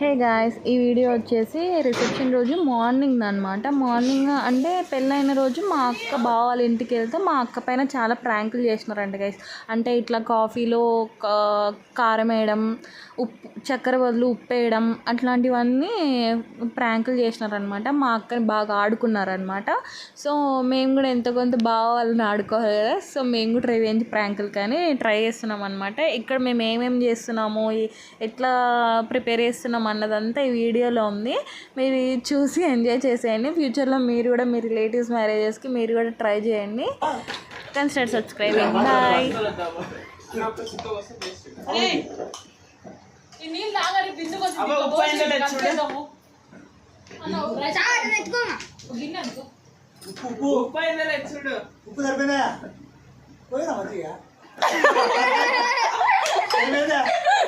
హే guys ఈ video వచ్చేసి reception రోజు మార్నింగ్ అనమాట మార్నింగ్ అంటే పెళ్ళైన రోజు మా అక్క బావ వాళ్ళ ఇంటికి వెళ్తే మా అక్క పైన చాలా ప్రాంకులు చేసినారంట గైస్ అంటే ఇట్లా కాఫీలో కారం వేయడం ఉప్పు చక్కెర బదులు ఉప్పు వేయడం అట్లాంటివన్నీ ప్రాంకులు చేసినారనమాట మా అక్కని బాగా ఆడుకున్నారనమాట సో మేము కూడా ఎంత కొంత బావ వాళ్ళని ఆడుకోవాలి కదా సో మేము కూడా రివెంజ్ ప్రాంకులు కానీ ట్రై చేస్తున్నాం అనమాట ఇక్కడ మేము ఏమేమి చేస్తున్నాము ఎట్లా ప్రిపేర్ చేస్తున్నాం అన్నదంతా ఈ వీడియోలో ఉంది. మీరు ఇది చూసి ఎంజాయ్ చేసేయండి. ఫ్యూచర్లో మీరు కూడా మీ రిలేటివ్స్ మ్యారేజెస్కి మీరు కూడా ట్రై చేయండి. కన్సిడర్ సబ్స్క్రైబింగ్ బాయ్ ఉప్పు సరిపోయిందా పోయినా మంచిగా సరిపోయిందా? అట్టం ఆవాలు వచ్చింది. వాళ్ళకి బాగుంది పెళ్ళి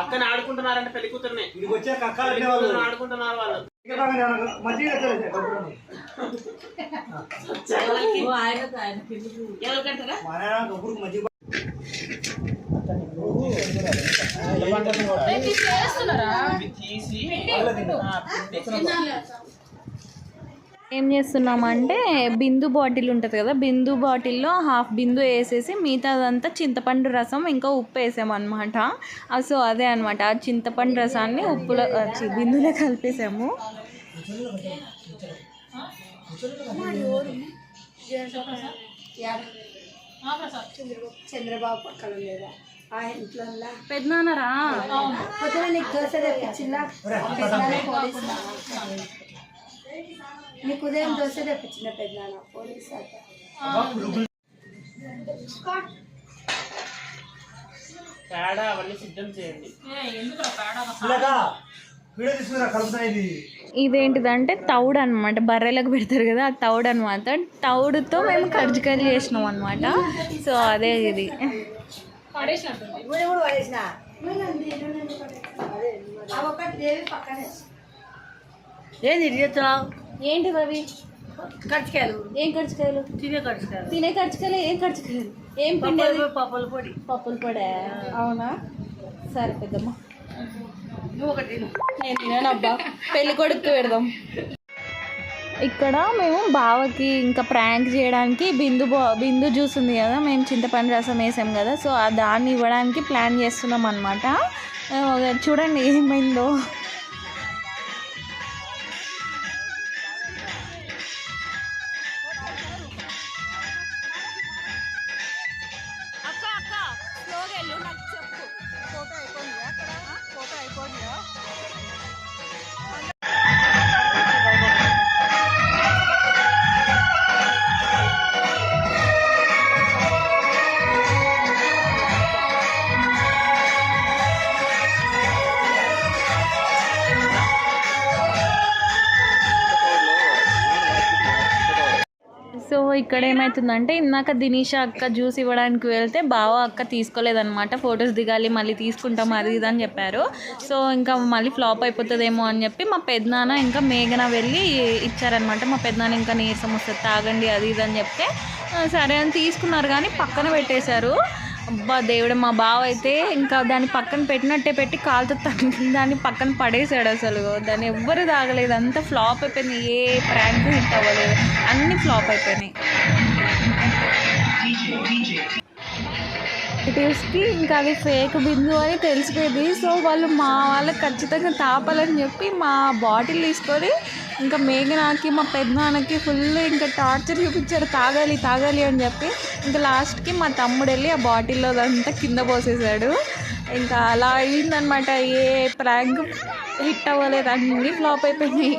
అక్కని ఆడుకుంటున్నారంటే పెళ్ళి కూతుర్ని. ఇక్కడికి వచ్చే కక్కలు పెళ్ళి వాళ్ళు. కూతుర్ని ఆడుకుంటున్నారు వాళ్ళు. మంచిగా ఏం చేస్తున్నామంటే బిందు బాటిల్ ఉంటుంది కదా బిందు బాటిల్లో హాఫ్ బిందు వేసేసి మిగతాదంతా చింతపండు రసం ఇంకా ఉప్పు వేసామన్నమాట. సో అదే అనమాట ఆ చింతపండు రసాన్ని ఉప్పులో బిందులో కలిపేసాము. చంద్రబాబు పక్కన లేదా ఆ ఇంట్లో పెద్దనాన్నరా? పొద్దున నీకు దోశ తెప్పించిందా? నీకు ఉదయం దోశ తెప్పించిన పెద్దనాన్న పోలీసు పేడ అవన్నీ సిద్ధం చేయండి. ఇదేంటిదంటే తౌడు అనమాట బర్రెలకు పెడతారు కదా ఆ తౌడు అనమాట తౌడుతో మేము కర్జికాయలు చేసినాం అనమాట సో అదే ఇది. ఏంది చేస్తున్నావు? ఏంటి అవి కర్చికాయలు. ఏం కర్జికాయలు తినే కర్చికాయలు. తినే కర్జికాయలు ఏం కర్జికాయలు ఏం పిండి? పప్పుల పొడి. పప్పుల పొడి. అవునా? సరే పెద్దమ్మ. నువ్వు ఒకటి. నేను తిననబ్బా. పెళ్ళి కొడుకు పెడదాం. ఇక్కడ మేము బావకి ఇంకా ప్రాంక్ చేయడానికి బిందు బా బిందు జ్యూస్ ఉంది కదా మేము చింతపండు రసం వేసాం కదా సో ఆ దాన్ని ఇవ్వడానికి ప్లాన్ చేస్తున్నాం అనమాట చూడండి ఏమైందో. సో ఇక్కడ ఏమవుతుందంటే ఇందాక దినీష అక్క జ్యూస్ ఇవ్వడానికి వెళ్తే బావ అక్క తీసుకోలేదనమాట ఫొటోస్ దిగాలి మళ్ళీ తీసుకుంటాం అది ఇది అని చెప్పారు. సో ఇంకా మళ్ళీ ఫ్లాప్ అయిపోతుందేమో అని చెప్పి మా పెద్దనాన్న ఇంకా మేఘన వెళ్ళి ఇచ్చారనమాట మా పెద్దనాన్న ఇంకా నీరసం వస్తుంది తాగండి అది ఇది అని చెప్తే సరే అని తీసుకున్నారు కానీ పక్కన పెట్టేశారు. అబ్బా దేవుడు మా బావ అయితే ఇంకా దాన్ని పక్కన పెట్టినట్టే పెట్టి కాలుతో తగ్గి దాన్ని పక్కన పడేసాడు అసలు. దాన్ని ఎవ్వరు తాగలేదు. అంతా ఫ్లాప్ అయిపోయింది ఏ ప్రాంక్ హిట్ అవ్వలేదు. అన్ని ఫ్లాప్ అయిపోయినాయి. రిలేటివ్స్కి ఇంకా అది ఫేక్ బిందు అని తెలిసిపోయింది. సో వాళ్ళు మా వాళ్ళకి ఖచ్చితంగా తాపాలని చెప్పి మా బాటిల్ తీసుకొని ఇంకా మేఘనాకి మా పెద్దనాన్నకి ఫుల్ ఇంకా టార్చర్ చూపించారు తాగాలి తాగాలి అని చెప్పి ఇంకా లాస్ట్కి మా తమ్ముడు వెళ్ళి ఆ బాటిల్లో అదంతా కింద పోసేసాడు. ఇంకా అలా అయిందనమాట ఏ ప్రాంక్ హిట్ అవ్వలేదు. అన్నీ ఫ్లాప్ అయిపోయినాయి.